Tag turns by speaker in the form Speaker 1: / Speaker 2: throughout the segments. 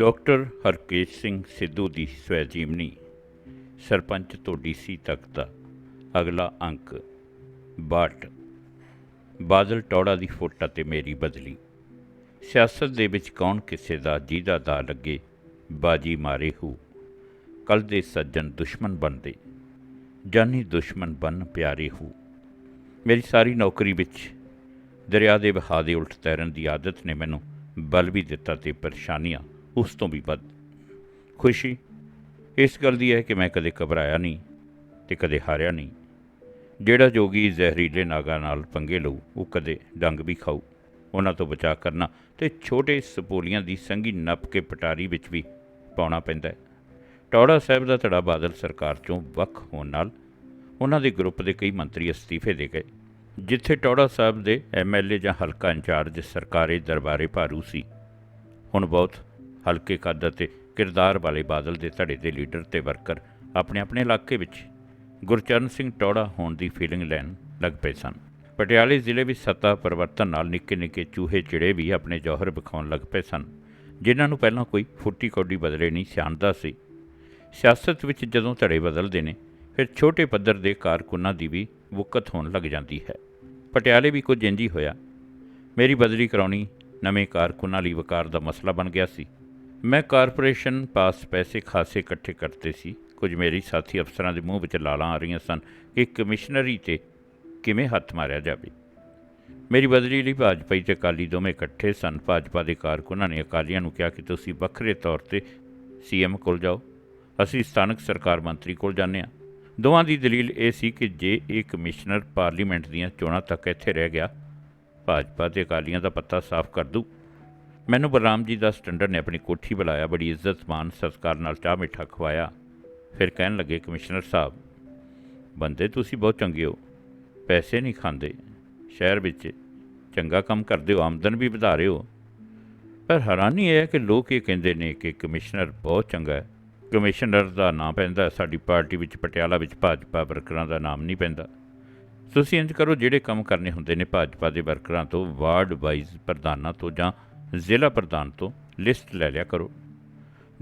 Speaker 1: Doctor Harkesh Singh Sidhu ਦੀ ਸਵੈ ਜੀਵਨੀ ਸਰਪੰਚ ਤੋਂ ਡੀਸੀ ਤੱਕ ਦਾ ਅਗਲਾ ਅੰਕ ਬਾਟ ਬਾਦਲ ਟੌੜਾ ਦੀ ਫੋਟਾ ਅਤੇ ਮੇਰੀ ਬਦਲੀ। ਸਿਆਸਤ ਦੇ ਵਿੱਚ ਕੌਣ ਕਿਸੇ ਦਾ ਜਿਹਦਾ ਦਾ ਲੱਗੇ ਬਾਜੀ ਮਾਰੇ ਹੂ। ਕੱਲ ਦੇ ਸੱਜਣ ਦੁਸ਼ਮਣ ਬਣਦੇ, ਜਾਨੀ ਦੁਸ਼ਮਣ ਬਨ ਪਿਆਰੇ ਹੂ। ਮੇਰੀ ਸਾਰੀ ਨੌਕਰੀ ਵਿੱਚ ਦਰਿਆ ਦੇ ਵਹਾਅ ਦੇ ਉਲਟ ਤੈਰਨ ਦੀ ਆਦਤ ਨੇ ਮੈਨੂੰ ਬਲ ਵੀ ਦਿੱਤਾ ਤੇ ਪਰੇਸ਼ਾਨੀਆਂ ਉਸ ਤੋਂ ਵੀ ਵੱਧ। ਖੁਸ਼ੀ? ਇਸ ਗੱਲ ਦੀ ਹੈ ਕਿ ਮੈਂ ਕਦੇ ਘਬਰਾਇਆ ਨਹੀਂ ਤੇ ਕਦੇ ਹਾਰਿਆ ਨਹੀਂ। ਜਿਹੜਾ ਜੋਗੀ ਜ਼ਹਿਰੀਲੇ ਨਾਗਾ ਨਾਲ ਪੰਗੇ ਲਊ, ਉਹ ਕਦੇ ਡੰਗ ਵੀ ਖਾਊ। ਉਹਨਾਂ ਤੋਂ ਬਚਾ ਕਰਨਾ ਤੇ ਛੋਟੇ ਸਪੋਲੀਆਂ ਦੀ ਸੰਗੀ ਨੱਪ ਕੇ ਪਟਾਰੀ ਵਿੱਚ ਵੀ ਪਾਉਣਾ ਪੈਂਦਾ ਹੈ। ਟੌੜਾ ਸਾਹਿਬ ਦਾ ਧੜਾ ਬਾਦਲ ਸਰਕਾਰ ਚੋਂ ਵੱਖ ਹੋਣ ਨਾਲ ਉਹਨਾਂ ਦੇ ਗਰੁੱਪ ਦੇ ਕਈ ਮੰਤਰੀ ਅਸਤੀਫੇ ਦੇ ਗਏ, ਜਿੱਥੇ ਟੌੜਾ ਸਾਹਿਬ ਦੇ ਐਮਐਲਏ ਜਾਂ ਹਲਕਾ ਇੰਚਾਰਜ ਸਰਕਾਰੀ ਦਰਬਾਰੇ ਭਾਰੂ ਸੀ। ਹੁਣ ਬਹੁਤ ਹਲਕੇ ਕੱਦ ਅਤੇ ਕਿਰਦਾਰ ਵਾਲੇ ਬਾਦਲ ਦੇ ਧੜੇ ਦੇ ਲੀਡਰ ਤੇ ਵਰਕਰ ਆਪਣੇ ਆਪਣੇ ਇਲਾਕੇ ਵਿੱਚ ਗੁਰਚਰਨ ਸਿੰਘ ਟੌੜਾ ਹੋਣ ਦੀ ਫੀਲਿੰਗ ਲੈਣ ਲੱਗ ਪਏ ਸਨ। ਪਟਿਆਲੇ ਜ਼ਿਲ੍ਹੇ ਵਿੱਚ ਸੱਤਾ ਪਰਿਵਰਤਨ ਨਾਲ ਨਿੱਕੇ ਨਿੱਕੇ ਚੂਹੇ ਚਿੜੇ ਵੀ ਆਪਣੇ ਜੌਹਰ ਵਿਖਾਉਣ ਲੱਗ ਪਏ ਸਨ, ਜਿਨ੍ਹਾਂ ਨੂੰ ਪਹਿਲਾਂ ਕੋਈ ਫੁੱਟੀ ਕੌਡੀ ਬਦਲੇ ਨਹੀਂ ਸਿਆਣਦਾ ਸੀ। ਸਿਆਸਤ ਵਿੱਚ ਜਦੋਂ ਧੜੇ ਬਦਲਦੇ ਨੇ, ਫਿਰ ਛੋਟੇ ਪੱਧਰ ਦੇ ਕਾਰਕੁਨਾਂ ਦੀ ਵੀ ਵੁਕਤ ਹੋਣ ਲੱਗ ਜਾਂਦੀ ਹੈ। ਪਟਿਆਲੇ ਵੀ ਕੁਝ ਇੰਜ ਹੀ ਹੋਇਆ। ਮੇਰੀ ਬਦਲੀ ਕਰਾਉਣੀ ਨਵੇਂ ਕਾਰਕੁਨਾਂ ਲਈ ਵਕਾਰ ਦਾ ਮਸਲਾ ਬਣ ਗਿਆ ਸੀ। ਮੈਂ ਕਾਰਪੋਰੇਸ਼ਨ ਪਾਸ ਪੈਸੇ ਖਾਸੇ ਇਕੱਠੇ ਕਰਤੇ ਸੀ। ਕੁਝ ਮੇਰੀ ਸਾਥੀ ਅਫਸਰਾਂ ਦੇ ਮੂੰਹ ਵਿੱਚ ਲਾਲਾਂ ਆ ਰਹੀਆਂ ਸਨ ਕਿ ਕਮਿਸ਼ਨਰੀ ਤੇ ਕਿਵੇਂ ਹੱਥ ਮਾਰਿਆ ਜਾਵੇ। ਮੇਰੀ ਬਦਲੀ ਲਈ ਭਾਜਪਾ ਤੇ ਅਕਾਲੀ ਦੋਵੇਂ ਇਕੱਠੇ ਸਨ। ਭਾਜਪਾ ਦੇ ਕਾਰਕੁਨਾਂ ਨੇ ਅਕਾਲੀਆਂ ਨੂੰ ਕਿਹਾ ਕਿ ਤੁਸੀਂ ਵੱਖਰੇ ਤੌਰ ਤੇ ਸੀਐਮ ਕੋਲ ਜਾਓ। ਅਸੀਂ ਸਥਾਨਕ ਸਰਕਾਰ ਮੰਤਰੀ ਕੋਲ ਜਾਂਦੇ ਹਾਂ। ਦੋਵਾਂ ਦੀ ਦਲੀਲ ਇਹ ਸੀ ਕਿ ਜੇ ਇਹ ਕਮਿਸ਼ਨਰ ਪਾਰਲੀਮੈਂਟ ਦੀਆਂ ਚੋਣਾਂ ਤੱਕ ਇੱਥੇ ਰਹਿ ਗਿਆ, ਭਾਜਪਾ ਤੇ ਅਕਾਲੀਆਂ ਦਾ ਪੱਤਾ ਸਾਫ਼ ਕਰ ਦੂ ਮੈਨੂੰ ਬਲਰਾਮ ਜੀ ਦਾ ਸਟੈਂਡਰ ਨੇ ਆਪਣੀ ਕੋਠੀ ਬੁਲਾਇਆ, ਬੜੀ ਇੱਜ਼ਤ ਮਾਨ ਸਤਿਕਾਰ ਨਾਲ ਚਾਹ ਮਿੱਠਾ ਖਵਾਇਆ। ਫਿਰ ਕਹਿਣ ਲੱਗੇ, ਕਮਿਸ਼ਨਰ ਸਾਹਿਬ, ਬੰਦੇ ਤੁਸੀਂ ਬਹੁਤ ਚੰਗੇ ਹੋ, ਪੈਸੇ ਨਹੀਂ ਖਾਂਦੇ, ਸ਼ਹਿਰ ਵਿੱਚ ਚੰਗਾ ਕੰਮ ਕਰਦੇ ਹੋ, ਆਮਦਨ ਵੀ ਵਧਾ ਰਹੇ ਹੋ। ਪਰ ਹੈਰਾਨੀ ਇਹ ਹੈ ਕਿ ਲੋਕ ਇਹ ਕਹਿੰਦੇ ਨੇ ਕਿ ਕਮਿਸ਼ਨਰ ਬਹੁਤ ਚੰਗਾ ਹੈ। ਕਮਿਸ਼ਨਰ ਦਾ ਨਾਂ ਪੈਂਦਾ, ਸਾਡੀ ਪਾਰਟੀ ਵਿੱਚ ਪਟਿਆਲਾ ਵਿੱਚ ਭਾਜਪਾ ਵਰਕਰਾਂ ਦਾ ਨਾਮ ਨਹੀਂ ਪੈਂਦਾ। ਤੁਸੀਂ ਇੰਜ ਕਰੋ, ਜਿਹੜੇ ਕੰਮ ਕਰਨੇ ਹੁੰਦੇ ਨੇ ਭਾਜਪਾ ਦੇ ਵਰਕਰਾਂ ਤੋਂ, ਵਾਰਡ ਵਾਈਜ਼ ਪ੍ਰਧਾਨਾਂ ਤੋਂ ਜਾਂ ਜ਼ਿਲ੍ਹਾ ਪ੍ਰਧਾਨ ਤੋਂ ਲਿਸਟ ਲੈ ਲਿਆ ਕਰੋ।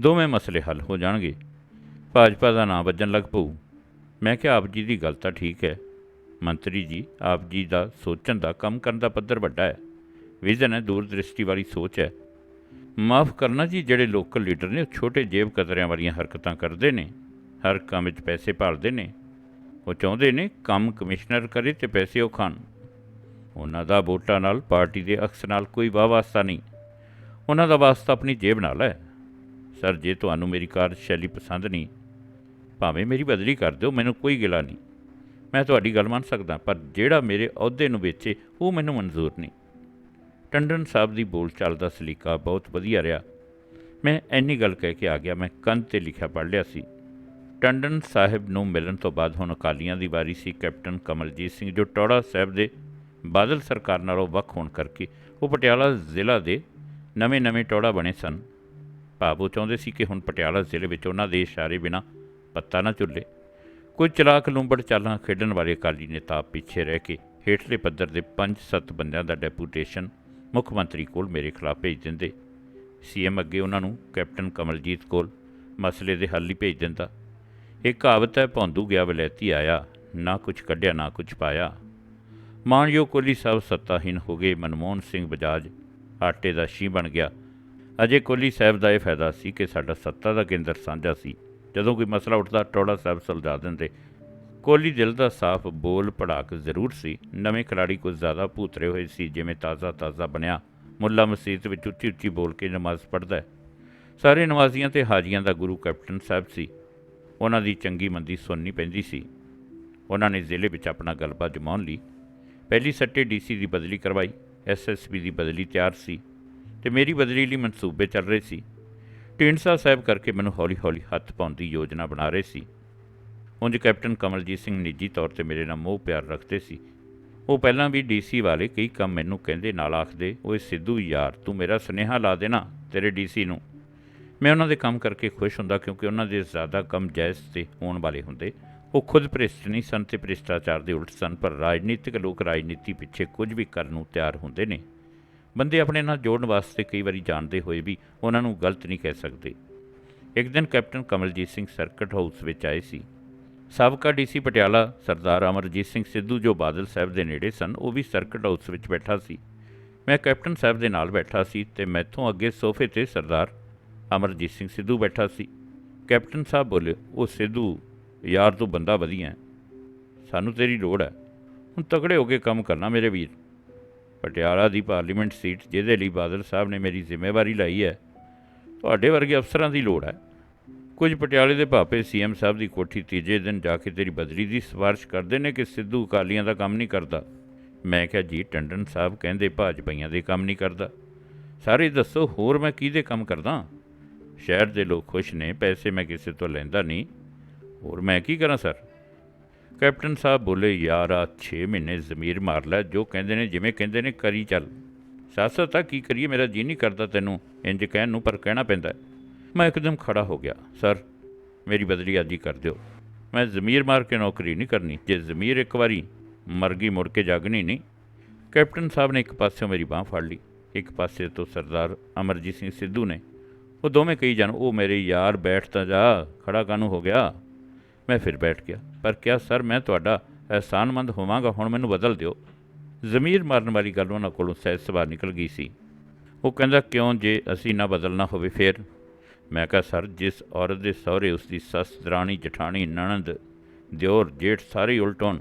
Speaker 1: ਦੋਵੇਂ ਮਸਲੇ ਹੱਲ ਹੋ ਜਾਣਗੇ। ਭਾਜਪਾ ਦਾ ਨਾਂ ਵੱਜਣ ਲੱਗ ਪਊ। ਮੈਂ ਕਿਹਾ, ਆਪ ਜੀ ਦੀ ਗੱਲ ਤਾਂ ਠੀਕ ਹੈ। ਮੰਤਰੀ ਜੀ, ਆਪ ਜੀ ਦਾ ਸੋਚਣ ਦਾ, ਕੰਮ ਕਰਨ ਦਾ ਪੱਧਰ ਵੱਡਾ ਹੈ। ਵਿਜ਼ਨ ਹੈ ਦੂਰ ਦ੍ਰਿਸ਼ਟੀ ਵਾਲੀ ਸੋਚ ਹੈ। ਮਾਫ ਕਰਨਾ ਜੀ, ਜਿਹੜੇ ਲੋਕਲ ਲੀਡਰ ਨੇ, ਉਹ ਛੋਟੇ ਜੇਬ ਕਤਰਿਆਂ ਵਾਲੀਆਂ ਹਰਕਤਾਂ ਕਰਦੇ ਨੇ। ਹਰ ਕੰਮ ਵਿੱਚ ਪੈਸੇ ਭਾਲਦੇ ਨੇ। ਉਹ ਚਾਹੁੰਦੇ ਨੇ, ਕੰਮ ਕਮਿਸ਼ਨਰ ਕਰੇ ਤੇ ਪੈਸੇ ਉਹ ਖਾਣ। ਉਹਨਾਂ ਦਾ ਵੋਟਾਂ ਨਾਲ, ਪਾਰਟੀ ਦੇ ਅਕਸ ਨਾਲ ਕੋਈ ਵਾਹ ਵਾਸਤਾ ਨਹੀਂ। ਉਹਨਾਂ ਦਾ ਵਾਸਤਾ ਆਪਣੀ ਜੇਬ ਨਾਲ ਹੈ। ਸਰ, ਜੇ ਤੁਹਾਨੂੰ ਮੇਰੀ ਕਾਰਜਸ਼ੈਲੀ ਪਸੰਦ ਨਹੀਂ, ਭਾਵੇਂ ਮੇਰੀ ਬਦਲੀ ਕਰ ਦਿਓ, ਮੈਨੂੰ ਕੋਈ ਗਿਲਾ ਨਹੀਂ। ਮੈਂ ਤੁਹਾਡੀ ਗੱਲ ਮੰਨ ਸਕਦਾ, ਪਰ ਜਿਹੜਾ ਮੇਰੇ ਅਹੁਦੇ ਨੂੰ ਵੇਚੇ, ਉਹ ਮੈਨੂੰ ਮਨਜ਼ੂਰ ਨਹੀਂ। ਟੰਡਨ ਸਾਹਿਬ ਦੀ ਬੋਲਚਾਲ ਦਾ ਸਲੀਕਾ ਬਹੁਤ ਵਧੀਆ ਰਿਹਾ। ਮੈਂ ਇੰਨੀ ਗੱਲ ਕਹਿ ਕੇ ਆ ਗਿਆ, ਮੈਂ ਕੰਧ ਤੇ ਲਿਖਿਆ ਪੜ੍ਹ ਲਿਆ ਸੀ। ਟੰਡਨ ਸਾਹਿਬ ਨੂੰ ਮਿਲਣ ਤੋਂ ਬਾਅਦ ਹੁਣ ਅਕਾਲੀਆਂ ਦੀ ਵਾਰੀ ਸੀ, ਕੈਪਟਨ ਕਮਲਜੀਤ ਸਿੰਘ, ਜੋ ਟੌੜਾ ਸਾਹਿਬ ਦੇ ਬਾਦਲ ਸਰਕਾਰ ਨਾਲੋਂ ਵੱਖ ਹੋਣ ਕਰਕੇ ਉਹ ਪਟਿਆਲਾ ਜ਼ਿਲ੍ਹਾ ਦੇ ਨਵੇਂ-ਨਵੇਂ ਟੌੜਾ ਬਣੇ ਸਨ। ਭਾਵ ਉਹ ਚਾਹੁੰਦੇ ਸੀ ਕਿ ਹੁਣ ਪਟਿਆਲਾ ਜ਼ਿਲ੍ਹੇ ਵਿੱਚ ਉਹਨਾਂ ਦੇ ਇਸ਼ਾਰੇ ਬਿਨਾ ਪੱਤਾ ਨਾ ਚੁੱਲੇ ਕੋਈ ਚਲਾਕ ਲੂੰਬੜ ਚਾਲਾਂ ਖੇਡਣ ਵਾਲੇ ਅਕਾਲੀ ਨੇਤਾ ਪਿੱਛੇ ਰਹਿ ਕੇ ਹੇਠਲੇ ਪੱਧਰ ਦੇ 5-7 ਬੰਦਿਆਂ ਦਾ ਡੈਪੂਟੇਸ਼ਨ ਮੁੱਖ ਮੰਤਰੀ ਕੋਲ ਮੇਰੇ ਖਿਲਾਫ ਭੇਜ ਦਿੰਦੇ। ਸੀਐਮ ਅੱਗੇ ਉਹਨਾਂ ਨੂੰ ਕੈਪਟਨ ਕਮਲਜੀਤ ਕੋਲ ਮਸਲੇ ਦੇ ਹੱਲ ਲਈ ਭੇਜ ਦਿੰਦਾ। ਇਹ ਕਹਾਵਤ ਹੈ, ਭੌਂਦੂ ਗਿਆ ਵਲੈਤੀ ਆਇਆ, ਨਾ ਕੁਝ ਕੱਢਿਆ, ਨਾ ਕੁਝ ਪਾਇਆ। ਮਾਨਯੋਗ ਕੋਹਲੀ ਸਾਹਿਬ ਸੱਤਾਹੀਨ ਹੋ ਗਏ ਮਨਮੋਹਨ ਸਿੰਘ ਬਜਾਜ ਆਟੇ ਦਾ ਸ਼ੀ ਬਣ ਗਿਆ। ਅਜੇ ਕੋਹਲੀ ਸਾਹਿਬ ਦਾ ਇਹ ਫਾਇਦਾ ਸੀ ਕਿ ਸਾਡਾ ਸੱਤਾ ਦਾ ਕੇਂਦਰ ਸਾਂਝਾ ਸੀ। ਜਦੋਂ ਕੋਈ ਮਸਲਾ ਉੱਠਦਾ ਟੋੜਾ ਸਾਹਿਬ ਸੁਲਝਾ ਦਿੰਦੇ। ਕੋਹਲੀ ਦਿਲ ਦਾ ਸਾਫ਼ ਬੋਲ ਪੜਾਕ ਜ਼ਰੂਰ ਸੀ। ਨਵੇਂ ਖਿਲਾੜੀ ਕੁਝ ਜ਼ਿਆਦਾ ਭੂਤਰੇ ਹੋਏ ਸੀ, ਜਿਵੇਂ ਤਾਜ਼ਾ ਤਾਜ਼ਾ ਬਣਿਆ। ਮੁੱਲਾ ਮਸਜਿਦ ਵਿੱਚ ਉੱਚੀ ਉੱਚੀ ਬੋਲ ਕੇ ਨਮਾਜ਼ ਪੜ੍ਹਦਾ ਸਾਰੇ ਨਮਾਜ਼ੀਆਂ ਤੇ ਹਾਜੀਆਂ ਦਾ ਗੁਰੂ ਕੈਪਟਨ ਸਾਹਿਬ ਸੀ। ਉਹਨਾਂ ਦੀ ਚੰਗੀ ਮੰਦੀ ਸੁਣਨੀ ਪੈਂਦੀ ਸੀ। ਉਹਨਾਂ ਨੇ ਜ਼ਿਲ੍ਹੇ ਵਿੱਚ ਆਪਣਾ ਗਲਬਾ ਜਮਾਉਣ ਲਈ ਪਹਿਲੀ ਸੱਟੇ ਡੀਸੀ ਦੀ ਬਦਲੀ ਕਰਵਾਈ। ਐਸਐਸਬੀ ਦੀ ਬਦਲੀ ਤਿਆਰ ਸੀ ਤੇ ਮੇਰੀ ਬਦਲੀ ਲਈ ਮਨਸੂਬੇ ਚੱਲ ਰਹੇ ਸੀ। ਢੀਂਡਸਾ ਸਾਹਿਬ ਕਰਕੇ ਮੈਨੂੰ ਹੌਲੀ-ਹੌਲੀ ਹੱਥ ਪਾਉਣ ਦੀ ਯੋਜਨਾ ਬਣਾ ਰਹੇ ਸੀ। ਉਂਝ ਕੈਪਟਨ ਕਮਲਜੀਤ ਸਿੰਘ ਨਿੱਜੀ ਤੌਰ ਤੇ ਮੇਰੇ ਨਾਲ ਮੋਹ ਪਿਆਰ ਰੱਖਦੇ ਸੀ। ਉਹ ਪਹਿਲਾਂ ਵੀ ਡੀਸੀ ਵਾਲੇ ਕਈ ਕੰਮ ਮੈਨੂੰ ਕਹਿੰਦੇ ਨਾਲ ਆਖਦੇ, ਓਏ ਸਿੱਧੂ ਯਾਰ, ਤੂੰ ਮੇਰਾ ਸੁਨੇਹਾ ਲਾ ਦੇਣਾ ਤੇਰੇ ਡੀਸੀ ਨੂੰ। ਮੈਂ ਉਹਨਾਂ ਦੇ ਕੰਮ ਕਰਕੇ ਖੁਸ਼ ਹੁੰਦਾ ਕਿਉਂਕਿ ਉਹਨਾਂ ਦੇ ਜ਼ਿਆਦਾ ਕੰਮ ਜਾਇਜ਼ ਤੇ ਹੋਣ ਵਾਲੇ ਹੁੰਦੇ। ਉਹ ਖੁਦ ਭ੍ਰਿਸ਼ਟ ਨਹੀਂ ਸਨ ਤੇ ਭ੍ਰਿਸ਼ਟਾਚਾਰ ਦੇ ਉਲਟ ਸਨ, ਪਰ ਰਾਜਨੀਤਿਕ ਲੋਕ ਰਾਜਨੀਤੀ ਪਿੱਛੇ ਕੁਝ ਵੀ ਕਰਨ ਨੂੰ ਤਿਆਰ ਹੁੰਦੇ ਨੇ। ਬੰਦੇ ਆਪਣੇ ਨਾਲ ਜੋੜਨ ਵਾਸਤੇ ਕਈ ਵਾਰੀ ਜਾਣਦੇ ਹੋਏ ਵੀ ਉਹਨਾਂ ਨੂੰ ਗਲਤ ਨਹੀਂ ਕਹਿ ਸਕਦੇ। ਇੱਕ ਦਿਨ captain Kamaljit Singh circuit house ਵਿੱਚ ਆਏ ਸੀ। ਸਾਬਕਾ ਡੀਸੀ ਪਟਿਆਲਾ ਸਰਦਾਰ ਅਮਰਜੀਤ ਸਿੰਘ ਸਿੱਧੂ, ਜੋ ਬਾਦਲ ਸਾਹਿਬ ਦੇ ਨੇੜੇ ਸਨ, ਉਹ ਵੀ ਸਰਕਟ ਹਾਊਸ ਵਿੱਚ ਬੈਠਾ ਸੀ। ਮੈਂ ਕੈਪਟਨ ਸਾਹਿਬ ਦੇ ਨਾਲ ਬੈਠਾ ਸੀ ਤੇ ਮੈਥੋਂ ਅੱਗੇ ਸੋਫੇ ਤੇ ਸਰਦਾਰ ਅਮਰਜੀਤ ਸਿੰਘ ਸਿੱਧੂ ਬੈਠਾ ਸੀ। ਕੈਪਟਨ ਸਾਹਿਬ ਬੋਲੇ, ਉਹ ਸਿੱਧੂ ਯਾਰ ਤੂੰ ਬੰਦਾ ਵਧੀਆ ਸਾਨੂੰ ਤੇਰੀ ਲੋੜ ਹੈ। ਹੁਣ ਤਕੜੇ ਹੋ ਕੇ ਕੰਮ ਕਰਨਾ ਮੇਰੇ ਵੀਰ। ਪਟਿਆਲਾ ਦੀ ਪਾਰਲੀਮੈਂਟ ਸੀਟ ਜਿਹਦੇ ਲਈ ਬਾਦਲ ਸਾਹਿਬ ਨੇ ਮੇਰੀ ਜ਼ਿੰਮੇਵਾਰੀ ਲਈ ਹੈ, ਤੁਹਾਡੇ ਵਰਗੇ ਅਫਸਰਾਂ ਦੀ ਲੋੜ ਹੈ। ਕੁਝ ਪਟਿਆਲੇ ਦੇ ਭਾਪੇ ਸੀਐਮ ਸਾਹਿਬ ਦੀ ਕੋਠੀ ਤੀਜੇ ਦਿਨ ਜਾ ਕੇ ਤੇਰੀ ਬਦਲੀ ਦੀ ਸਿਫਾਰਿਸ਼ ਕਰਦੇ ਨੇ ਕਿ ਸਿੱਧੂ ਅਕਾਲੀਆਂ ਦਾ ਕੰਮ ਨਹੀਂ ਕਰਦਾ। ਮੈਂ ਕਿਹਾ, ਜੀ, ਟੰਡਨ ਸਾਹਿਬ ਕਹਿੰਦੇ ਭਾਜਪਾਈਆਂ ਦੇ ਕੰਮ ਨਹੀਂ ਕਰਦਾ। ਸਾਰੇ ਦੱਸੋ ਹੋਰ ਮੈਂ ਕਿਹਦੇ ਕੰਮ ਕਰਦਾ? ਸ਼ਹਿਰ ਦੇ ਲੋਕ ਖੁਸ਼ ਨੇ, ਪੈਸੇ ਮੈਂ ਕਿਸੇ ਤੋਂ ਲੈਂਦਾ ਨਹੀਂ। ਹੋਰ ਮੈਂ ਕੀ ਕਰਾਂ, ਸਰ? ਕੈਪਟਨ ਸਾਹਿਬ ਬੋਲੇ, ਯਾਰ ਆ 6 ਮਹੀਨੇ ਜ਼ਮੀਰ ਮਾਰ ਲੈ, ਜੋ ਕਹਿੰਦੇ ਨੇ, ਜਿਵੇਂ ਕਹਿੰਦੇ ਨੇ, ਕਰੀ ਚੱਲ। ਸਿਆਸਤ ਆ ਕੀ ਕਰੀਏ, ਮੇਰਾ ਜੀ ਨਹੀਂ ਕਰਦਾ ਤੈਨੂੰ ਇੰਜ ਕਹਿਣ ਨੂੰ, ਪਰ ਕਹਿਣਾ ਪੈਂਦਾ ਮੈਂ ਇੱਕਦਮ ਖੜਾ ਹੋ ਗਿਆ। ਸਰ, ਮੇਰੀ ਬਦਲੀ ਅੱਜ ਹੀ ਕਰ ਦਿਓ। ਮੈਂ ਜ਼ਮੀਰ ਮਾਰ ਕੇ ਨੌਕਰੀ ਨਹੀਂ ਕਰਨੀ। ਜੇ ਜ਼ਮੀਰ ਇੱਕ ਵਾਰੀ ਮਰ ਗਈ, ਮੁੜ ਕੇ ਜਾਗਣੀ ਨਹੀਂ। ਕੈਪਟਨ ਸਾਹਿਬ ਨੇ ਇੱਕ ਪਾਸਿਓਂ ਮੇਰੀ ਬਾਹ ਫੜ ਲਈ। ਇੱਕ ਪਾਸੇ ਤੋਂ ਸਰਦਾਰ ਅਮਰਜੀਤ ਸਿੰਘ ਸਿੱਧੂ ਨੇ। ਉਹ ਦੋਵੇਂ ਕਹੀ ਜਾਣ, ਉਹ ਮੇਰੇ ਯਾਰ, ਬੈਠ ਤਾਂ ਜਾ, ਖੜਾ ਕਾਨੂੰ ਹੋ ਗਿਆ? ਮੈਂ ਫਿਰ ਬੈਠ ਗਿਆ। ਪਰ ਕਿਹਾ, ਸਰ, ਮੈਂ ਤੁਹਾਡਾ ਅਹਿਸਾਨਮੰਦ ਹੋਵਾਂਗਾ, ਹੁਣ ਮੈਨੂੰ ਬਦਲ ਦਿਓ। ਜ਼ਮੀਰ ਮਾਰਨ ਵਾਲੀ ਗੱਲ ਉਹਨਾਂ ਕੋਲੋਂ ਸਹਿਜ ਸਵਾਰ ਨਿਕਲ ਗਈ ਸੀ। ਉਹ ਕਹਿੰਦਾ, ਕਿਉਂ ਜੇ ਅਸੀਂ ਨਾ ਬਦਲਣਾ ਹੋਵੇ ਫਿਰ? ਮੈਂ ਕਿਹਾ, ਸਰ, ਜਿਸ ਔਰਤ ਦੇ ਸਹੁਰੇ ਉਸ ਦੀ ਸੱਸ, ਦਰਾਣੀ, ਜਠਾਣੀ, ਨਣਦ, ਦਿਓਰ, ਜੇਠ ਸਾਰੇ ਹੀ ਉਲਟ ਹੋਣ,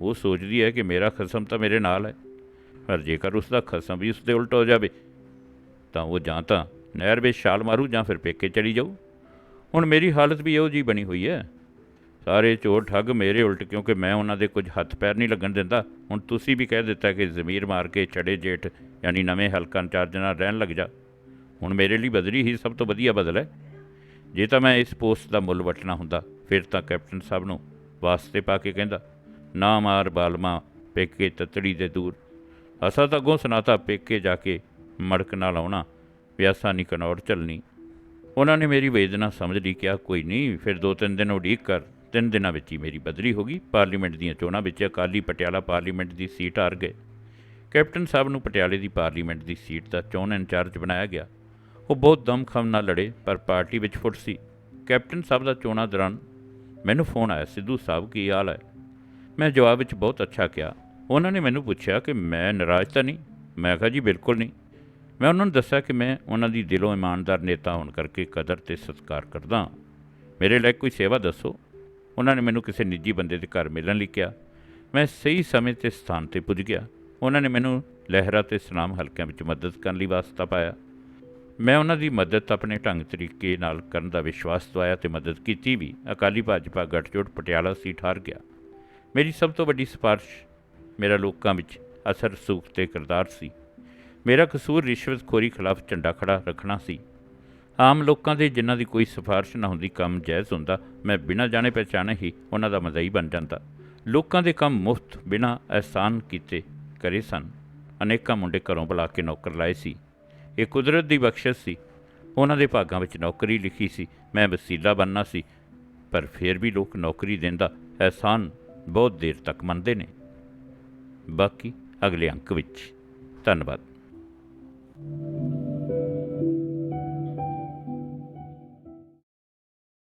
Speaker 1: ਉਹ ਸੋਚਦੀ ਹੈ ਕਿ ਮੇਰਾ ਖਸਮ ਤਾਂ ਮੇਰੇ ਨਾਲ ਹੈ। ਪਰ ਜੇਕਰ ਉਸ ਦਾ ਖਸਮ ਵੀ ਉਸ ਦੇ ਉਲਟ ਹੋ ਜਾਵੇ, ਤਾਂ ਉਹ ਜਾਂ ਤਾਂ ਨਹਿਰ ਵਿੱਚ ਛਾਲ ਮਾਰੂ ਜਾਂ ਫਿਰ ਪੇਕੇ ਚਲੀ ਜਾਊ। ਹੁਣ ਮੇਰੀ ਹਾਲਤ ਵੀ ਇਹੋ ਜੀ ਬਣੀ ਹੋਈ ਹੈ। ਸਾਰੇ ਚੋਰ ਠੱਗ ਮੇਰੇ ਉਲਟ ਕਿਉਂਕਿ ਮੈਂ ਉਹਨਾਂ ਦੇ ਕੁਝ ਹੱਥ ਪੈਰ ਨਹੀਂ ਲੱਗਣ ਦਿੰਦਾ। ਹੁਣ ਤੁਸੀਂ ਵੀ ਕਹਿ ਦਿੱਤਾ ਕਿ ਜ਼ਮੀਰ ਮਾਰ ਕੇ ਛੜੇ ਜੇਠ, ਯਾਨੀ ਨਵੇਂ ਹਲਕਾ ਇੰਚਾਰਜ ਨਾਲ ਰਹਿਣ ਲੱਗ ਜਾ। ਹੁਣ ਮੇਰੇ ਲਈ ਬਦਲੀ ਹੀ ਸਭ ਤੋਂ ਵਧੀਆ ਬਦਲ ਹੈ। ਜੇ ਤਾਂ ਮੈਂ ਇਸ ਪੋਸਟ ਦਾ ਮੁੱਲ ਵਟਣਾ ਹੁੰਦਾ, ਫਿਰ ਤਾਂ ਕੈਪਟਨ ਸਾਹਿਬ ਨੂੰ ਵਾਸਤੇ ਪਾ ਕੇ ਕਹਿੰਦਾ, ਨਾ ਮਾਰ ਬਾਲਮਾ, ਪੇਕੇ ਤਤੜੀ ਦੇ ਦੂਰ। ਅਸਾਂ ਤਾਂ ਅੱਗੋਂ ਸੁਣਾਤਾ ਪੇਕੇ ਜਾ ਕੇ ਮੜਕ ਨਾਲ ਆਉਣਾ, ਪਿਆਸਾ ਨਹੀਂ ਕਨੌੜ ਚੱਲਣੀ ਉਹਨਾਂ ਨੇ ਮੇਰੀ ਵੇਦਨਾ ਸਮਝ ਲਈ ਕਿਹਾ, ਕੋਈ ਨਹੀਂ, ਫਿਰ ਦੋ ਤਿੰਨ ਦਿਨ ਉਡੀਕ ਕਰ। ਤਿੰਨ ਦਿਨਾਂ ਵਿੱਚ ਹੀ ਮੇਰੀ ਬਦਲੀ ਹੋ ਗਈ। ਪਾਰਲੀਮੈਂਟ ਦੀਆਂ ਚੋਣਾਂ ਵਿੱਚ ਅਕਾਲੀ ਪਟਿਆਲਾ ਪਾਰਲੀਮੈਂਟ ਦੀ ਸੀਟ ਹਾਰ ਗਏ। ਕੈਪਟਨ ਸਾਹਿਬ ਨੂੰ ਪਟਿਆਲੇ ਦੀ ਪਾਰਲੀਮੈਂਟ ਦੀ ਸੀਟ ਦਾ ਚੋਣ ਇੰਚਾਰਜ ਬਣਾਇਆ ਗਿਆ। ਉਹ ਬਹੁਤ ਦਮਖਮ ਨਾਲ ਲੜੇ, ਪਰ ਪਾਰਟੀ ਵਿੱਚ ਫੁੱਟ ਸੀ। ਕੈਪਟਨ ਸਾਹਿਬ ਦਾ ਚੋਣਾਂ ਦੌਰਾਨ ਮੈਨੂੰ ਫੋਨ ਆਇਆ, ਸਿੱਧੂ ਸਾਹਿਬ ਕੀ ਹਾਲ ਹੈ? ਮੈਂ ਜਵਾਬ ਵਿੱਚ ਬਹੁਤ ਅੱਛਾ ਕਿਹਾ। ਉਹਨਾਂ ਨੇ ਮੈਨੂੰ ਪੁੱਛਿਆ ਕਿ ਮੈਂ ਨਾਰਾਜ਼ ਤਾਂ ਨਹੀਂ? ਮੈਂ ਕਿਹਾ ਜੀ, ਬਿਲਕੁਲ ਨਹੀਂ। ਮੈਂ ਉਹਨਾਂ ਨੂੰ ਦੱਸਿਆ ਕਿ ਮੈਂ ਉਹਨਾਂ ਦੀ ਦਿਲੋਂ ਇਮਾਨਦਾਰ ਨੇਤਾ ਹੋਣ ਕਰਕੇ ਕਦਰ ਤੇ ਸਤਿਕਾਰ ਕਰਦਾ ਹਾਂ। ਮੇਰੇ ਲਈ ਕੋਈ ਸੇਵਾ ਦੱਸੋ। ਉਹਨਾਂ ਨੇ ਮੈਨੂੰ ਕਿਸੇ ਨਿੱਜੀ ਬੰਦੇ ਦੇ ਘਰ ਮਿਲਣ ਲਈ ਕਿਹਾ। ਮੈਂ ਸਹੀ ਸਮੇਂ ਤੇ ਸਥਾਨ ਤੇ ਪੁੱਜ ਗਿਆ। ਉਹਨਾਂ ਨੇ ਮੈਨੂੰ ਲਹਿਰਾ ਤੇ ਸਨਾਮ ਹਲਕਿਆਂ ਵਿੱਚ ਮਦਦ ਕਰਨ ਲਈ ਵਾਸਤਾ ਪਾਇਆ। ਮੈਂ ਉਹਨਾਂ ਦੀ ਮਦਦ ਆਪਣੇ ਢੰਗ ਤਰੀਕੇ ਨਾਲ ਕਰਨ ਦਾ ਵਿਸ਼ਵਾਸ ਦਵਾਇਆ ਤੇ ਮਦਦ ਕੀਤੀ ਵੀ। ਅਕਾਲੀ ਭਾਜਪਾ ਗੱਠਜੋੜ ਪਟਿਆਲਾ ਸੀਟ ਹਾਰ ਗਿਆ। ਮੇਰੀ ਸਭ ਤੋਂ ਵੱਡੀ ਸਿਫਾਰਿਸ਼ ਮੇਰਾ ਲੋਕਾਂ ਵਿੱਚ ਅਸਰ ਸੂਖ ਤੇ ਕਿਰਦਾਰ ਸੀ। ਮੇਰਾ ਕਸੂਰ ਰਿਸ਼ਵਤਖੋਰੀ ਖਿਲਾਫ ਝੰਡਾ ਖੜਾ ਰੱਖਣਾ ਸੀ। ਆਮ ਲੋਕਾਂ ਦੇ ਜਿਨ੍ਹਾਂ ਦੀ ਕੋਈ ਸਿਫਾਰਿਸ਼ ਨਾ ਹੁੰਦੀ, ਕੰਮ ਜਾਇਜ਼ ਹੁੰਦਾ, ਮੈਂ ਬਿਨਾਂ ਜਾਣੇ ਪਛਾਣੇ ਹੀ ਉਹਨਾਂ ਦਾ ਮਦਈ ਬਣ ਜਾਂਦਾ। ਲੋਕਾਂ ਦੇ ਕੰਮ ਮੁਫਤ, ਬਿਨਾਂ ਅਹਿਸਾਨ ਕੀਤੇ ਕਰੇ ਸਨ। ਅਨੇਕਾਂ ਮੁੰਡੇ ਘਰੋਂ ਬੁਲਾ ਕੇ ਨੌਕਰ ਲਾਏ ਸੀ। ਇਹ ਕੁਦਰਤ ਦੀ ਬਖਸ਼ਿਸ਼ ਸੀ। ਉਹਨਾਂ ਦੇ ਭਾਗਾਂ ਵਿੱਚ ਨੌਕਰੀ ਲਿਖੀ ਸੀ। ਮੈਂ ਵਸੀਲਾ ਬਣਨਾ ਸੀ, ਪਰ ਫਿਰ ਵੀ ਲੋਕ ਨੌਕਰੀ ਦੇਣ ਦਾ ਅਹਿਸਾਨ ਬਹੁਤ ਦੇਰ ਤੱਕ ਮੰਨਦੇ ਨੇ। ਬਾਕੀ ਅਗਲੇ ਅੰਕ ਵਿੱਚ। ਧੰਨਵਾਦ।